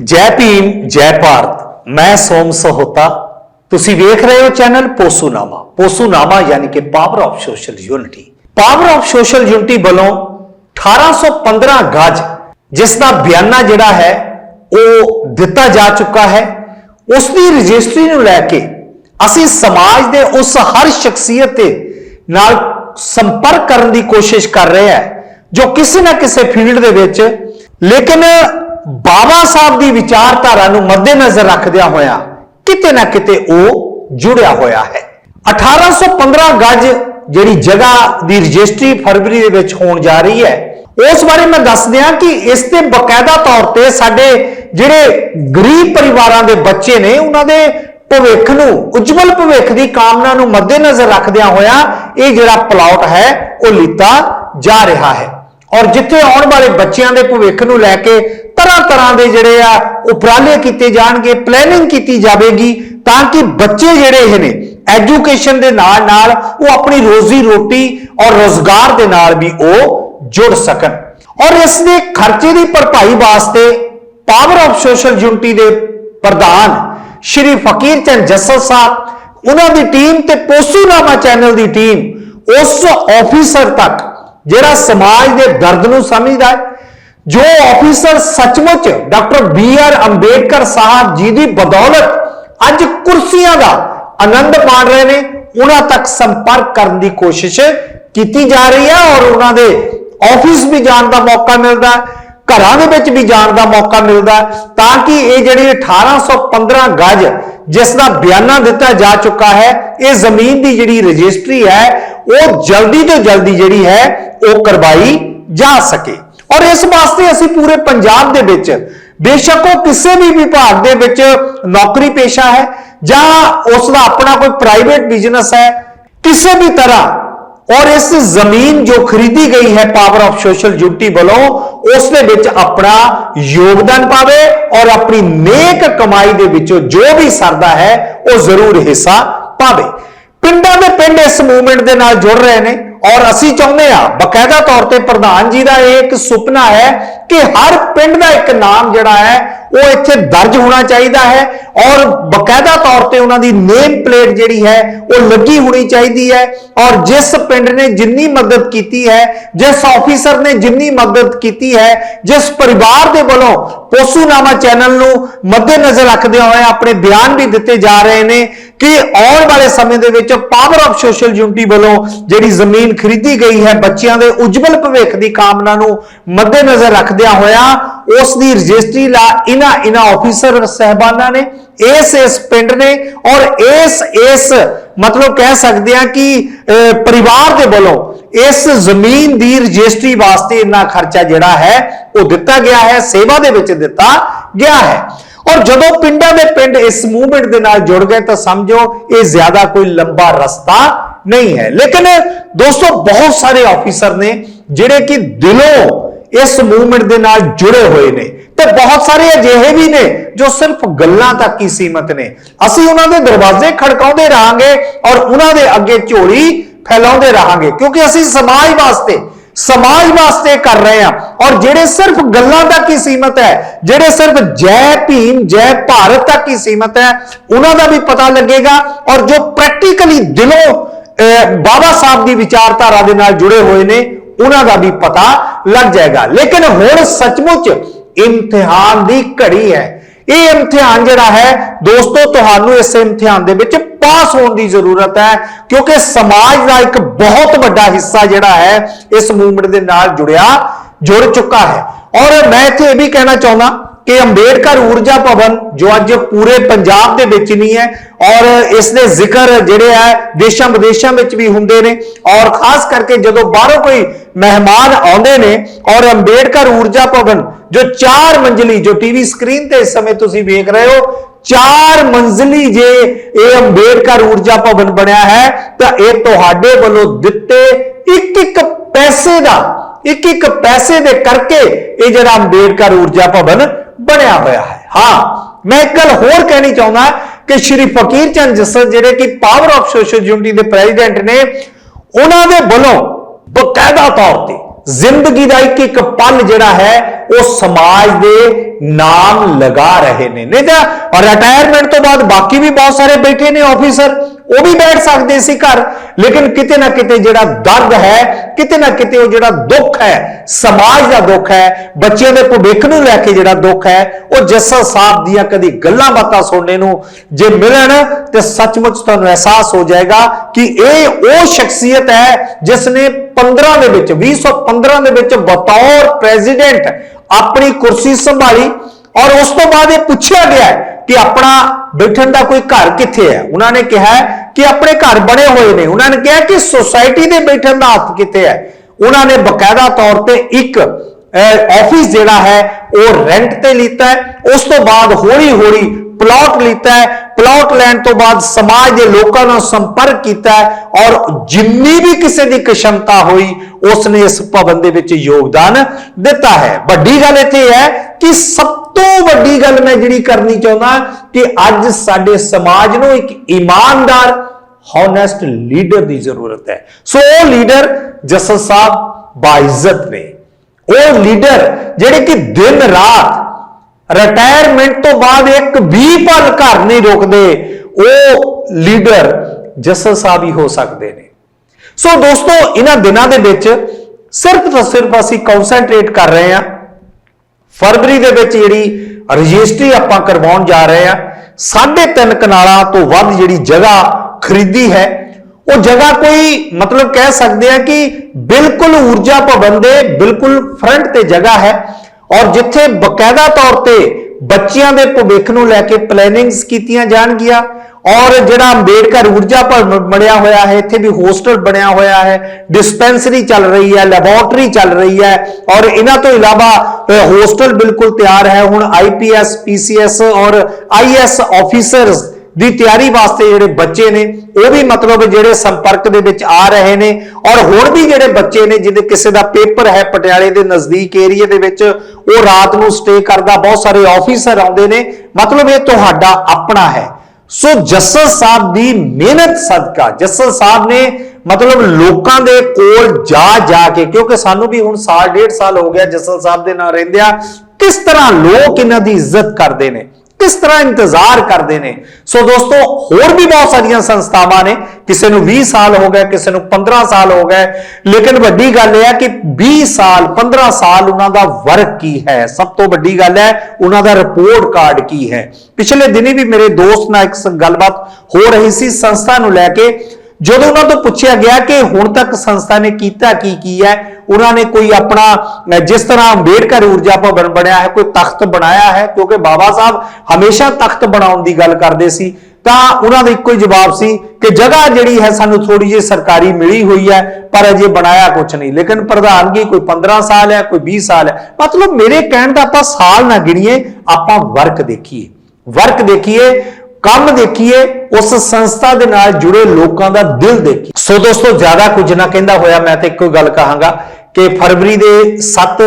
ਜੈ ਭੀਮ, ਜੈ ਭਾਰਤ, ਮੈਂ ਸੋਮ ਸਹੋਤਾ। ਤੁਸੀਂ ਵੇਖ ਰਹੇ ਹੋ ਚੈਨਲ ਪੋਸੂਨਾਮਾ। ਪੋਸੂਨਾਮਾ ਯਾਨੀ ਕਿ power of social unity power of social unity ਵੱਲੋਂ 1815 ਗਜ ਜਿਸ ਦਾ ਬਿਆਨਾ ਜਿਹੜਾ ਹੈ, ਉਹ ਦਿੱਤਾ ਜਾ ਚੁੱਕਾ ਹੈ। ਉਸ ਦੀ ਰਜਿਸਟਰੀ ਨੂੰ ਲੈ ਕੇ ਅਸੀਂ ਸਮਾਜ ਦੇ ਉਸ ਹਰ ਸ਼ਖਸੀਅਤ ਦੇ ਨਾਲ ਸੰਪਰਕ ਕਰਨ ਦੀ ਕੋਸ਼ਿਸ਼ ਕਰ ਰਹੇ ਹਾਂ, ਜੋ ਕਿਸੇ ਨਾ ਕਿਸੇ ਫੀਲਡ ਦੇ ਵਿੱਚ। ਲੇਕਿਨ ਬਾਬਾ ਸਾਹਿਬ ਦੀ ਵਿਚਾਰਧਾਰਾ ਨੂੰ ਮੱਦੇਨਜ਼ਰ ਰੱਖਦਿਆਂ ਹੋਇਆ ਕਿਤੇ ਨਾ ਕਿਤੇ ਉਹ ਜੁੜਿਆ ਹੋਇਆ ਹੈ। 1815 ਗੱਜ ਜਿਹੜੀ ਜਗ੍ਹਾ ਦੀ ਰਜਿਸਟਰੀ ਫਰਵਰੀ ਦੇ ਵਿੱਚ ਹੋਣ ਜਾ ਰਹੀ ਹੈ, ਉਸ ਬਾਰੇ ਮੈਂ ਦੱਸ ਦਿਆਂ ਕਿ ਇਸ ਤੇ ਬਕਾਇਦਾ ਤੌਰ ਤੇ ਸਾਡੇ ਜਿਹੜੇ ਗਰੀਬ ਪਰਿਵਾਰਾਂ ਦੇ ਬੱਚੇ ਨੇ, ਉਹਨਾਂ ਦੇ ਭਵਿੱਖ ਨੂੰ, ਉਜਵਲ ਭਵਿੱਖ ਦੀ ਕਾਮਨਾ ਨੂੰ ਮੱਦੇਨਜ਼ਰ ਰੱਖਦਿਆਂ ਹੋਇਆ ਇਹ ਜਿਹੜਾ ਪਲਾਟ ਹੈ, ਉਹ ਲਿੱਤਾ ਜਾ ਰਿਹਾ ਹੈ। ਔਰ ਜਿੱਥੇ ਆਉਣ ਵਾਲੇ ਬੱਚਿਆਂ ਦੇ ਭਵਿੱਖ ਨੂੰ ਲੈ ਕੇ ਤਰ੍ਹਾਂ ਤਰ੍ਹਾਂ ਦੇ ਜਿਹੜੇ ਆ ਉਪਰਾਲੇ ਕੀਤੇ ਜਾਣਗੇ ਪਲੈਨਿੰਗ ਕੀਤੀ ਜਾਵੇਗੀ, ਤਾਂ ਕਿ ਬੱਚੇ ਜਿਹੜੇ ਇਹ ਨੇ ਐਜੂਕੇਸ਼ਨ ਦੇ ਨਾਲ ਨਾਲ ਉਹ ਆਪਣੀ ਰੋਜ਼ੀ ਰੋਟੀ ਔਰ ਰੋਜ਼ਗਾਰ ਦੇ ਨਾਲ ਵੀ ਉਹ ਜੁੜ ਸਕਣ। ਔਰ ਇਸ ਦੇ ਖਰਚੇ ਦੀ ਭਰਪਾਈ ਵਾਸਤੇ ਪਾਵਰ ਆਫ ਸੋਸ਼ਲ ਯੂਨਿਟੀ ਦੇ ਪ੍ਰਧਾਨ ਸ਼੍ਰੀ ਫਕੀਰ ਚੰਦ ਜੱਸਲ ਸਾਹਿਬ, ਉਹਨਾਂ ਦੀ ਟੀਮ ਤੇ ਪੋਸੂਨਾਮਾ ਚੈਨਲ ਦੀ ਟੀਮ ਉਸ ਆਫੀਸਰ ਤੱਕ ਜਿਹੜਾ ਸਮਾਜ ਦੇ ਦਰਦ ਨੂੰ ਸਮਝਦਾ ਹੈ, ਜੋ ਆਫੀਸਰ ਸੱਚਮੁੱਚ doctor B R Ambedkar Sahib ji ਦੀ ਬਦੌਲਤ ਅੱਜ ਕੁਰਸੀਆਂ ਦਾ ਆਨੰਦ ਮਾਣ ਰਹੇ ਨੇ, ਉਹਨਾਂ ਤੱਕ ਸੰਪਰਕ ਕਰਨ ਦੀ ਕੋਸ਼ਿਸ਼ ਕੀਤੀ ਜਾ ਰਹੀ ਹੈ ਔਰ ਉਹਨਾਂ ਦੇ ਆਫਿਸ ਵੀ ਜਾਣ ਦਾ ਮੌਕਾ ਮਿਲਦਾ ਘਰਾਂ ਦੇ ਵਿੱਚ ਵੀ ਜਾਣ ਦਾ ਮੌਕਾ ਮਿਲਦਾ ਤਾਂ ਕਿ ਇਹ ਜਿਹੜੀ 1815 ਗਜ ਜਿਸ ਦਾ ਬਿਆਨਾ ਦਿੱਤਾ ਜਾ ਚੁੱਕਾ ਹੈ, ਇਹ ਜ਼ਮੀਨ ਦੀ ਜਿਹੜੀ ਰਜਿਸਟਰੀ ਹੈ ਉਹ ਜਲਦੀ ਤੋਂ ਜਲਦੀ ਜਿਹੜੀ ਹੈ ਉਹ ਕਰਵਾਈ ਜਾ ਸਕੇ। ਔਰ ਇਸ ਵਾਸਤੇ ਅਸੀਂ ਪੂਰੇ ਪੰਜਾਬ ਦੇ ਵਿੱਚ ਬੇਸ਼ੱਕ ਉਹ ਕਿਸੇ ਵੀ ਵਿਭਾਗ ਦੇ ਵਿੱਚ ਨੌਕਰੀ ਪੇਸ਼ਾ ਹੈ ਜਾਂ ਉਸ ਦਾ ਆਪਣਾ ਕੋਈ ਪ੍ਰਾਈਵੇਟ ਬਿਜ਼ਨਸ ਹੈ, ਕਿਸੇ ਵੀ ਤਰ੍ਹਾਂ। ਔਰ ਇਸ ਜ਼ਮੀਨ ਜੋ ਖਰੀਦੀ ਗਈ ਹੈ ਪਾਵਰ ਆਫ ਸੋਸ਼ਲ ਡਿਊਟੀ ਵੱਲੋਂ, ਉਸ ਦੇ ਵਿੱਚ ਆਪਣਾ ਯੋਗਦਾਨ ਪਾਵੇ ਔਰ ਆਪਣੀ ਨੇਕ ਕਮਾਈ ਦੇ ਵਿੱਚੋਂ ਜੋ ਵੀ ਸਰਦਾ ਹੈ, ਉਹ ਜ਼ਰੂਰ ਹਿੱਸਾ ਪਾਵੇ। ਪਿੰਡਾਂ ਦੇ ਪਿੰਡ ਇਸ ਮੂਵਮੈਂਟ ਦੇ ਨਾਲ ਜੁੜ ਰਹੇ ਨੇ ਔਰ ਅਸੀਂ ਚਾਹੁੰਦੇ ਆ ਬਕਾਇਦਾ ਤੌਰ ਤੇ ਪ੍ਰਧਾਨ ਜੀ ਦਾ ਇਹ ਇੱਕ ਸੁਪਨਾ ਹੈ ਕਿ ਹਰ ਪਿੰਡ ਦਾ ਇੱਕ ਨਾਮ ਜਿਹੜਾ ਹੈ, ਉਹ ਇੱਥੇ ਦਰਜ ਹੋਣਾ ਚਾਹੀਦਾ ਹੈ ਔਰ ਬਕਾਇਦਾ ਤੌਰ ਤੇ ਉਹਨਾਂ ਦੀ ਨੇਮ ਪਲੇਟ ਜਿਹੜੀ ਹੈ, ਉਹ ਲੱਗੀ ਹੋਣੀ ਚਾਹੀਦੀ ਹੈ ਔਰ ਜਿਸ ਪਿੰਡ ਨੇ ਜਿੰਨੀ ਮਦਦ ਕੀਤੀ ਹੈ, ਜਿਸ ਆਫੀਸਰ ਨੇ ਜਿੰਨੀ ਮਦਦ ਕੀਤੀ ਹੈ, ਜਿਸ ਪਰਿਵਾਰ ਦੇ ਵੱਲੋਂ ਪੋਸੂਨਾਮਾ ਚੈਨਲ ਨੂੰ ਮੱਦੇਨਜ਼ਰ ਰੱਖਦੇ ਹੋਏ ਆਪਣੇ ਬਿਆਨ ਵੀ ਦਿੱਤੇ ਜਾ ਰਹੇ ਨੇ ਕਿ ਆਉਣ ਵਾਲੇ ਸਮੇਂ ਦੇ ਵਿੱਚ ਪਾਵਰ ਆਫ ਸੋਸ਼ਲ ਯੂਨਿਟੀ ਵੱਲੋਂ ਜਿਹੜੀ ਜ਼ਮੀਨ ਖਰੀਦੀ ਗਈ ਹੈ, ਬੱਚਿਆਂ ਦੇ ਉਜਵਲ ਭਵਿੱਖ ਦੀ ਕਾਮਨਾ ਨੂੰ ਮੱਦੇਨਜ਼ਰ ਰੱਖਦਿਆਂ ਹੋਇਆ ਉਸ ਦੀ ਰਜਿਸਟਰੀ ਲਾ ਇਹਨਾਂ ਇਨਾ ਆਫੀਸਰ ਸਹਿਬਾਨਾਂ ਨੇ, ਇਸ ਇਸ ਪਿੰਡ ਨੇ ਔਰ ਇਸ ਇਸ ਮਤਲਬ ਕਹਿ ਸਕਦੇ ਆ ਕਿ ਪਰਿਵਾਰ ਦੇ ਵੱਲੋਂ ਇਸ ਜ਼ਮੀਨ ਦੀ ਰਜਿਸਟਰੀ ਵਾਸਤੇ ਇੰਨਾ ਖਰਚਾ ਜਿਹੜਾ ਹੈ, ਉਹ ਦਿੱਤਾ ਗਿਆ ਹੈ, ਸੇਵਾ ਦੇ ਵਿੱਚ ਦਿੱਤਾ ਗਿਆ ਹੈ। ਔਰ ਜਦੋਂ ਪਿੰਡਾਂ ਦੇ ਪਿੰਡ ਇਸ ਮੂਵਮੈਂਟ ਦੇ ਨਾਲ ਜੁੜ ਗਏ ਤਾਂ ਸਮਝੋ ਇਹ ਜ਼ਿਆਦਾ ਕੋਈ ਲੰਬਾ ਰਸਤਾ ਨਹੀਂ ਹੈ। ਲੇਕਿਨ ਦੋਸਤੋ, ਬਹੁਤ ਸਾਰੇ ਆਫੀਸਰ ਨੇ ਜਿਹੜੇ ਕਿ ਦਿਲੋਂ ਇਸ ਮੂਵਮੈਂਟ ਦੇ ਨਾਲ ਜੁੜੇ ਹੋਏ ਨੇ। ਤੇ ਬਹੁਤ ਸਾਰੇ ਅਜਿਹੇ ਵੀ ਨੇ ਜੋ ਸਿਰਫ ਗੱਲਾਂ ਤੱਕ ਹੀ ਸੀਮਤ ਨੇ। ਅਸੀਂ ਉਹਨਾਂ ਦੇ ਦਰਵਾਜ਼ੇ ਖੜਕਾਉਂਦੇ ਰਹਾਂਗੇ ਔਰ ਉਹਨਾਂ ਦੇ ਅੱਗੇ ਝੋਲੀ ਫੈਲਾਉਂਦੇ ਰਹਾਂਗੇ। ਕਿਉਂਕਿ ਅਸੀਂ ਸਮਾਜ ਵਾਸਤੇ ਸਮਾਜ ਵਾਸਤੇ ਕਰ ਰਹੇ ਹਾਂ। ਔਰ ਜਿਹੜੇ ਸਿਰਫ ਗੱਲਾਂ ਤੱਕ ਹੀ ਸੀਮਤ ਹੈ ਜਿਹੜੇ ਸਿਰਫ ਜੈ ਭੀਮ ਜੈ ਭਾਰਤ ਤੱਕ ਹੀ ਸੀਮਤ ਹੈ ਉਹਨਾਂ ਦਾ ਵੀ ਪਤਾ ਲੱਗੇਗਾ। ਔਰ ਜੋ ਪ੍ਰੈਕਟੀਕਲੀ ਦਿਲੋਂ ਅਹ, ਬਾਬਾ ਸਾਹਿਬ ਦੀ ਵਿਚਾਰਧਾਰਾ ਦੇ ਨਾਲ ਜੁੜੇ ਹੋਏ ਨੇ ਉਹਨਾਂ ਦਾ ਵੀ ਪਤਾ ਲੱਗ ਜਾਏਗਾ ਲੇਕਿਨ ਹੁਣ ਸੱਚਮੁੱਚ ਇਮਤਿਹਾਨ ਦੀ ਘੜੀ ਹੈ ਇਹ ਇਮਤਿਹਾਨ ਜਿਹੜਾ ਹੈ ਦੋਸਤੋ ਤੁਹਾਨੂੰ ਇਸ ਇਮਤਿਹਾਨ ਦੇ ਵਿੱਚ ਪਾਸ ਹੋਣ ਦੀ ਜ਼ਰੂਰਤ ਹੈ ਕਿਉਂਕਿ ਸਮਾਜ ਦਾ ਇੱਕ ਬਹੁਤ ਵੱਡਾ ਹਿੱਸਾ ਜਿਹੜਾ ਹੈ ਇਸ ਮੂਵਮੈਂਟ ਦੇ ਨਾਲ ਜੁੜਿਆ ਜੁੜ ਚੁੱਕਾ ਹੈ ਔਰ ਮੈਂ ਇੱਥੇ ਇਹ ਵੀ ਕਹਿਣਾ ਚਾਹੁੰਦਾ ਕਿ ਅੰਬੇਡਕਰ ਊਰਜਾ ਭਵਨ ਜੋ ਅੱਜ ਪੂਰੇ ਪੰਜਾਬ ਦੇ ਵਿੱਚ ਨਹੀਂ ਹੈ ਔਰ ਇਸ ਦੇ ਜ਼ਿਕਰ ਜਿਹੜੇ ਹੈ ਦੇਸ਼ਾਂ ਵਿਦੇਸ਼ਾਂ ਵਿੱਚ ਵੀ ਹੁੰਦੇ ਨੇ ਔਰ ਖਾਸ ਕਰਕੇ ਜਦੋਂ ਬਾਹਰੋਂ ਕੋਈ ਮਹਿਮਾਨ ਆਉਂਦੇ ਨੇ ਔਰ ਅੰਬੇਡਕਰ ਊਰਜਾ ਭਵਨ, ਜੋ 4 ਮੰਜ਼ਲੀ, ਜੋ ਟੀਵੀ ਸਕਰੀਨ ਤੇ ਇਸ ਸਮੇਂ ਤੁਸੀਂ ਵੇਖ ਰਹੇ ਹੋ, ਚਾਰ ਮੰਜ਼ਲੀ ਜੇ ਇਹ ਅੰਬੇਡਕਰ ਊਰਜਾ ਭਵਨ ਬਣਿਆ ਹੈ, ਤਾਂ ਇਹ ਤੁਹਾਡੇ ਵੱਲੋਂ ਦਿੱਤੇ ਇੱਕ ਇੱਕ ਪੈਸੇ ਦਾ ਇੱਕ ਇੱਕ ਪੈਸੇ ਦੇ ਕਰਕੇ ਇਹ ਜਿਹੜਾ ਅੰਬੇਡਕਰ ਊਰਜਾ ਭਵਨ ਬਣਿਆ ਹੋਇਆ ਹੈ। ਹਾਂ, ਮੈਂ ਇੱਕ ਗੱਲ ਹੋਰ ਕਹਿਣੀ ਚਾਹੁੰਦਾ ਕਿ ਸ਼੍ਰੀ ਫਕੀਰ ਚੰਦ ਜੱਸਲ ਜਿਹੜੇ ਕਿ ਪਾਵਰ ਆਫ ਸੋਸ਼ਲ ਯੂਨਿਟੀ ਦੇ ਪ੍ਰੈਜ਼ੀਡੈਂਟ ਨੇ, ਉਹਨਾਂ ਦੇ ਵੱਲੋਂ ਬਕਾਇਦਾ ਤੌਰ ਤੇ ਜ਼ਿੰਦਗੀ ਦਾ ਇੱਕ ਇੱਕ ਪਲ ਜਿਹੜਾ ਹੈ, ਉਹ ਸਮਾਜ ਦੇ ਨਾਮ ਲਗਾ ਰਹੇ ਨੇ। ਨਹੀਂ ਤਾਂ ਔਰ ਰਿਟਾਇਰਮੈਂਟ ਤੋਂ ਬਾਅਦ ਬਾਕੀ ਵੀ ਬਹੁਤ ਸਾਰੇ ਬੈਠੇ ਨੇ ਆਫੀਸਰ ਉਹ ਵੀ ਬੈਠ ਸਕਦੇ ਸੀ ਘਰ। ਲੇਕਿਨ ਕਿਤੇ ਨਾ ਕਿਤੇ ਜਿਹੜਾ ਦਰਦ ਹੈ, ਕਿਤੇ ਨਾ ਕਿਤੇ ਉਹ ਜਿਹੜਾ ਦੁੱਖ ਹੈ, ਸਮਾਜ ਦਾ ਦੁੱਖ ਹੈ, ਬੱਚਿਆਂ ਦੇ ਭਵਿੱਖ ਨੂੰ ਲੈ ਕੇ ਜਿਹੜਾ ਦੁੱਖ ਹੈ, ਉਹ ਜੱਸਾ ਸਾਹਿਬ ਦੀਆਂ ਕਦੀ ਗੱਲਾਂ ਬਾਤਾਂ ਸੁਣਨੇ ਨੂੰ ਜੇ ਮਿਲਣ ਤੇ ਸੱਚਮੁੱਚ ਤੁਹਾਨੂੰ ਅਹਿਸਾਸ ਹੋ ਜਾਏਗਾ ਕਿ ਇਹ ਉਹ ਸ਼ਖਸੀਅਤ ਹੈ ਜਿਸ ਨੇ 15 ਦੇ ਵਿੱਚ 2015 ਦੇ ਵਿੱਚ ਬਤੌਰ ਪ੍ਰੈਜ਼ੀਡੈਂਟ ਆਪਣੀ ਕੁਰਸੀ ਸੰਭਾਲੀ ਔਰ ਉਸ ਤੋਂ ਬਾਅਦ ਇਹ ਪੁੱਛਿਆ ਗਿਆ ਕਿ ਆਪਣਾ ਬੈਠਣ ਦਾ ਕੋਈ ਘਰ ਕਿੱਥੇ ਹੈ? ਉਹਨਾਂ ਨੇ ਕਿਹਾ ਕਿ ਆਪਣੇ ਘਰ ਬਣੇ ਹੋਏ ਨੇ। ਉਹਨਾਂ ਨੇ ਕਿਹਾ ਕਿ ਸੁਸਾਇਟੀ ਦੇ ਬੈਠਣ ਦਾ ਹੱਥ ਕਿੱਥੇ ਹੈ? ਉਹਨਾਂ ਨੇ ਬਕਾਇਦਾ ਤੌਰ ਤੇ ਇੱਕ ਆਫਿਸ ਜਿਹੜਾ ਹੈ, ਉਹ ਰੈਂਟ ਤੇ ਲਿੱਤਾ ਉਸ ਤੋਂ ਬਾਅਦ ਹੌਲੀ ਹੌਲੀ ਪਲਾਟ ਲਿੱਤਾ ਹੈ। ਪਲਾਟ ਲੈਣ ਤੋਂ ਬਾਅਦ ਸਮਾਜ ਦੇ ਲੋਕਾਂ ਨਾਲ ਸੰਪਰਕ ਕੀਤਾ ਔਰ ਜਿੰਨੀ ਵੀ ਕਿਸੇ ਦੀ ਕਿਸ਼ਮਤਾ ਹੋਈ ਉਸ ਨੇ ਇਸ ਭਵਨ ਦੇ ਵਿੱਚ ਯੋਗਦਾਨ ਦਿੱਤਾ ਹੈ। ਵੱਡੀ ਗੱਲ ਇੱਥੇ ਹੈ ਕਿ ਸਭ ਤੋਂ ਵੱਡੀ ਗੱਲ ਮੈਂ ਜਿਹੜੀ ਕਰਨੀ ਚਾਹੁੰਦਾ ਕਿ ਅੱਜ ਸਾਡੇ ਸਮਾਜ ਨੂੰ ਇੱਕ ਇਮਾਨਦਾਰ ਹੌਨੈਸਟ ਲੀਡਰ ਦੀ ਜ਼ਰੂਰਤ ਹੈ। ਸੋ ਉਹ ਲੀਡਰ ਜਸਲ ਸਾਹਿਬ ਬਾਇਜ਼ਤ ਨੇ। ਉਹ ਲੀਡਰ ਜਿਹੜੇ ਕਿ ਦਿਨ ਰਾਤ ਰਿਟਾਇਰਮੈਂਟ ਤੋਂ ਬਾਅਦ ਇੱਕ ਵੀ ਪਲ ਘਰ ਨਹੀਂ ਰੁਕਦੇ, ਉਹ ਲੀਡਰ ਜਸਲ ਸਾਹਿਬ ਹੀ ਹੋ ਸਕਦੇ ਨੇ। ਸੋ ਦੋਸਤੋ, ਇਹਨਾਂ ਦਿਨਾਂ ਦੇ ਵਿੱਚ ਸਿਰਫ ਤੇ ਸਿਰਫ ਅਸੀਂ ਕਨਸੈਂਟਰੇਟ ਕਰ ਰਹੇ ਹਾਂ। ਫਰਵਰੀ ਦੇ ਵਿੱਚ ਜਿਹੜੀ ਰਜਿਸਟਰੀ ਆਪਾਂ ਕਰਵਾਉਣ ਜਾ ਰਹੇ ਹਾਂ ਸਾਢੇ ਤਿੰਨ ਕਨਾਲਾਂ ਤੋਂ ਵੱਧ ਜਿਹੜੀ ਜਗ੍ਹਾ ਖਰੀਦੀ ਹੈ, ਉਹ ਜਗ੍ਹਾ ਕੋਈ ਮਤਲਬ ਕਹਿ ਸਕਦੇ ਆ ਕਿ ਬਿਲਕੁਲ ਊਰਜਾ ਭਵਨ ਦੇ ਬਿਲਕੁਲ ਫਰੰਟ ਤੇ ਜਗ੍ਹਾ ਹੈ ਔਰ ਜਿੱਥੇ ਬਕਾਇਦਾ ਤੌਰ ਤੇ ਬੱਚਿਆਂ ਦੇ ਭਵਿੱਖ ਨੂੰ ਲੈ ਕੇ ਪਲੈਨਿੰਗਸ ਕੀਤੀਆਂ ਜਾਣਗੀਆਂ ਔਰ ਜਿਹੜਾ ਅੰਬੇਡਕਰ ਊਰਜਾ ਭਵਨ ਬਣਿਆ ਹੋਇਆ ਹੈ, ਇੱਥੇ ਵੀ ਹੋਸਟਲ ਬਣਿਆ ਹੋਇਆ ਹੈ, ਡਿਸਪੈਂਸਰੀ ਚੱਲ ਰਹੀ ਹੈ, ਲੈਬੋਰਟਰੀ ਚੱਲ ਰਹੀ ਹੈ ਔਰ ਇਹਨਾਂ ਤੋਂ ਇਲਾਵਾ ਹੋਸਟਲ ਬਿਲਕੁਲ ਤਿਆਰ ਹੈ, ਹੁਣ ਆਈਪੀਐਸ ਪੀਸੀਐਸ ਔਰ ਆਈਐਸ ਆਫੀਸਰਸ ਦੀ ਤਿਆਰੀ ਵਾਸਤੇ ਜਿਹੜੇ ਬੱਚੇ ਨੇ, ਉਹ ਵੀ ਮਤਲਬ ਜਿਹੜੇ ਸੰਪਰਕ ਦੇ ਵਿੱਚ ਆ ਰਹੇ ਨੇ ਔਰ ਹੁਣ ਵੀ ਜਿਹੜੇ ਬੱਚੇ ਨੇ, ਜਿਹਦੇ ਕਿਸੇ ਦਾ ਪੇਪਰ ਹੈ ਪਟਿਆਲੇ ਦੇ ਨਜ਼ਦੀਕ ਏਰੀਆ ਦੇ ਵਿੱਚ, ਉਹ ਰਾਤ ਨੂੰ ਸਟੇ ਕਰਦਾ, ਬਹੁਤ ਸਾਰੇ ਆਫੀਸਰ ਆਉਂਦੇ ਨੇ, ਮਤਲਬ ਇਹ ਤੁਹਾਡਾ ਆਪਣਾ ਹੈ। ਸੋ ਜੱਸਲ ਸਾਹਿਬ ਦੀ ਮਿਹਨਤ ਸਦਕਾ। ਜੱਸਲ ਸਾਹਿਬ ਨੇ ਮਤਲਬ ਲੋਕਾਂ ਦੇ ਕੋਲ ਜਾ ਜਾ ਕੇ, ਕਿਉਂਕਿ ਸਾਨੂੰ ਵੀ ਹੁਣ ਸਾਲ, ਡੇਢ ਸਾਲ ਹੋ ਗਿਆ ਜੱਸਲ ਸਾਹਿਬ ਦੇ ਨਾਲ ਰਹਿੰਦਿਆਂ, ਕਿਸ ਤਰ੍ਹਾਂ ਲੋਕ ਇਹਨਾਂ ਦੀ ਇੱਜ਼ਤ ਕਰਦੇ ਨੇ? ਕਿਸ ਤਰ੍ਹਾਂ ਇੰਤਜ਼ਾਰ ਕਰਦੇ ਨੇ? ਸੋ ਦੋਸਤੋ, ਹੋਰ ਵੀ ਬਹੁਤ ਸਾਰੀਆਂ ਸੰਸਥਾਵਾਂ ਨੇ। ਕਿਸੇ ਨੂੰ 20 ਸਾਲ ਹੋ ਗਏ, ਕਿਸੇ ਨੂੰ 15 ਸਾਲ ਹੋ ਗਏ। ਲੇਕਿਨ ਵੱਡੀ ਗੱਲ ਇਹ ਹੈ ਕਿ 20 ਸਾਲ 15 ਸਾਲ ਉਹਨਾਂ ਦਾ ਵਰਕ ਕੀ ਹੈ? ਸਭ ਤੋਂ ਵੱਡੀ ਗੱਲ ਹੈ, ਉਹਨਾਂ ਦਾ ਰਿਪੋਰਟ ਕਾਰਡ ਕੀ ਹੈ? ਪਿਛਲੇ ਦਿਨੀ ਵੀ ਮੇਰੇ ਦੋਸਤ ਨਾਲ ਇੱਕ ਗੱਲਬਾਤ ਹੋ ਰਹੀ ਸੀ ਸੰਸਥਾ ਨੂੰ ਲੈ ਕੇ। ਜਦੋਂ ਉਹਨਾਂ ਤੋਂ ਪੁੱਛਿਆ ਗਿਆ ਕਿ ਹੁਣ ਤੱਕ ਸੰਸਥਾ ਨੇ ਕੀਤਾ ਕੀ ਕੀ ਹੈ, ਉਹਨਾਂ ਨੇ ਕੋਈ ਆਪਣਾ ਜਿਸ ਤਰ੍ਹਾਂ ਅੰਬੇਡਕਰ ਊਰਜਾ ਭਵਨ ਬਣਿਆ ਹੈ, ਕੋਈ ਤਖਤ ਬਣਾਇਆ ਹੈ, ਕਿਉਂਕਿ ਬਾਬਾ ਸਾਹਿਬ ਹਮੇਸ਼ਾ ਤਖਤ ਬਣਾਉਣ ਦੀ ਗੱਲ ਕਰਦੇ ਸੀ, ਤਾਂ ਉਹਨਾਂ ਦਾ ਇੱਕੋ ਹੀ ਜਵਾਬ ਸੀ ਕਿ ਜਗ੍ਹਾ ਜਿਹੜੀ ਹੈ ਸਾਨੂੰ ਥੋੜੀ ਜਿਹੀ ਸਰਕਾਰੀ ਮਿਲੀ ਹੋਈ ਹੈ, ਪਰ ਅਜੇ ਬਣਾਇਆ ਕੁਝ ਨਹੀਂ। ਲੇਕਿਨ ਪ੍ਰਧਾਨਗੀ ਕੋਈ 15 ਸਾਲ ਹੈ, ਕੋਈ 20 ਸਾਲ ਹੈ। ਮਤਲਬ ਮੇਰੇ ਕਹਿਣ ਦਾ ਆਪਾਂ ਸਾਲ ਨਾ ਗਿਣੀਏ, ਆਪਾਂ ਵਰਕ ਦੇਖੀਏ। ਵਰਕ ਦੇਖੀਏ ਕੰਮ ਦੇਖੀਏ, ਉਸ ਸੰਸਥਾ ਦੇ ਨਾਲ ਜੁੜੇ ਲੋਕਾਂ ਦਾ ਦਿਲ ਦੇਖੀਏ। ਸੋ ਦੋਸਤੋ, ਜ਼ਿਆਦਾ ਕੁਝ ਨਾ ਕਹਿੰਦਾ ਹੋਇਆ, ਮੈਂ ਤੇ ਇੱਕੋ ਗੱਲ ਕਹਾਂਗਾ ਕਿ ਫਰਵਰੀ ਦੇ 7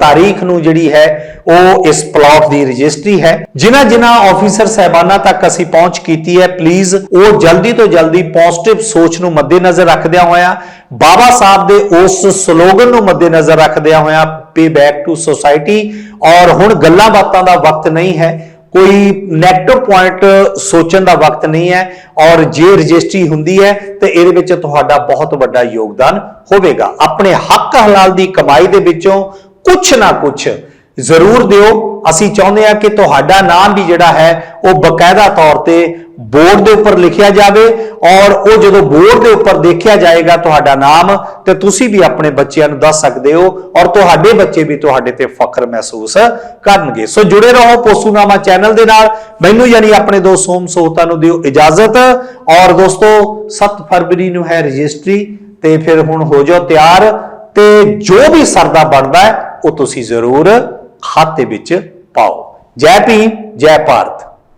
ਤਾਰੀਖ ਨੂੰ ਜਿਹੜੀ ਹੈ, ਉਹ ਇਸ ਪਲਾਟ ਦੀ ਰਜਿਸਟਰੀ ਹੈ। ਜਿਨ੍ਹਾਂ ਜਿਨ੍ਹਾਂ ਆਫੀਸਰ ਸਹਿਬਾਨਾਂ ਤੱਕ ਅਸੀਂ ਪਹੁੰਚ ਕੀਤੀ ਹੈ ਪਲੀਜ਼ ਉਹ ਜਲਦੀ ਤੋਂ ਜਲਦੀ ਪੋਜ਼ਿਟਿਵ ਸੋਚ ਨੂੰ ਮੱਦੇਨਜ਼ਰ ਰੱਖਦਿਆਂ ਹੋਇਆਂ, ਬਾਬਾ ਸਾਹਿਬ ਦੇ ਉਸ ਸਲੋਗਨ ਨੂੰ ਮੱਦੇਨਜ਼ਰ ਰੱਖਦਿਆਂ ਹੋਇਆਂ ਪੇ ਬੈਕ ਟੂ ਸੋਸਾਇਟੀ ਔਰ ਹੁਣ ਗੱਲਾਂ ਬਾਤਾਂ ਦਾ ਵਕਤ ਨਹੀਂ ਹੈ ਕੋਈ ਨੈਗੇਟਿਵ ਪੁਆਇੰਟ ਸੋਚਣ ਦਾ ਵਕਤ ਨਹੀਂ ਹੈ ਔਰ ਜੇ ਰਜਿਸਟਰੀ ਹੁੰਦੀ ਹੈ ਤੇ ਇਹਦੇ ਵਿੱਚ ਤੁਹਾਡਾ ਬਹੁਤ ਵੱਡਾ ਯੋਗਦਾਨ ਹੋਵੇਗਾ। ਆਪਣੇ ਹੱਕ ਹਲਾਲ ਦੀ ਕਮਾਈ ਦੇ ਵਿੱਚੋਂ ਕੁਝ ਨਾ ਕੁਝ ਜ਼ਰੂਰ ਦਿਓ। ਅਸੀਂ ਚਾਹੁੰਦੇ ਹਾਂ ਕਿ ਤੁਹਾਡਾ ਨਾਮ ਵੀ ਜਿਹੜਾ ਹੈ, ਉਹ ਬਕਾਇਦਾ ਤੌਰ ਤੇ ਬੋਰਡ ਦੇ ਉੱਪਰ ਲਿਖਿਆ ਜਾਵੇ ਔਰ ਉਹ ਜਦੋਂ ਬੋਰਡ ਦੇ ਉੱਪਰ ਦੇਖਿਆ ਜਾਏਗਾ ਤੁਹਾਡਾ ਨਾਮ, ਤੇ ਤੁਸੀਂ ਵੀ ਆਪਣੇ ਬੱਚਿਆਂ ਨੂੰ ਦੱਸ ਸਕਦੇ ਹੋ ਔਰ ਤੁਹਾਡੇ ਬੱਚੇ ਵੀ ਤੁਹਾਡੇ ਤੇ ਫਖਰ ਮਹਿਸੂਸ ਕਰਨਗੇ। ਸੋ ਜੁੜੇ ਰਹੋ ਪੋਸੂਨਾਮਾ ਚੈਨਲ ਦੇ ਨਾਲ। ਮੈਨੂੰ ਯਾਨੀ ਆਪਣੇ ਦੋ ਸੋਮ ਸੋਹਤਾ ਨੂੰ ਦਿਓ ਇਜਾਜ਼ਤ। ਔਰ ਦੋਸਤੋ 7 ਫਰਵਰੀ ਨੂੰ ਹੈ ਰਜਿਸਟਰੀ, ਤੇ ਫਿਰ ਹੁਣ ਹੋ ਜਾਓ ਤਿਆਰ। ਤੇ ਜੋ ਵੀ ਸਰਦਾ ਬਣਦਾ ਉਹ ਤੁਸੀਂ ਜ਼ਰੂਰ ਖਾਤੇ ਵਿੱਚ ਪਾਓ। ਜੈ ਭੀਮ ਜੈ ਭਾਰਤ।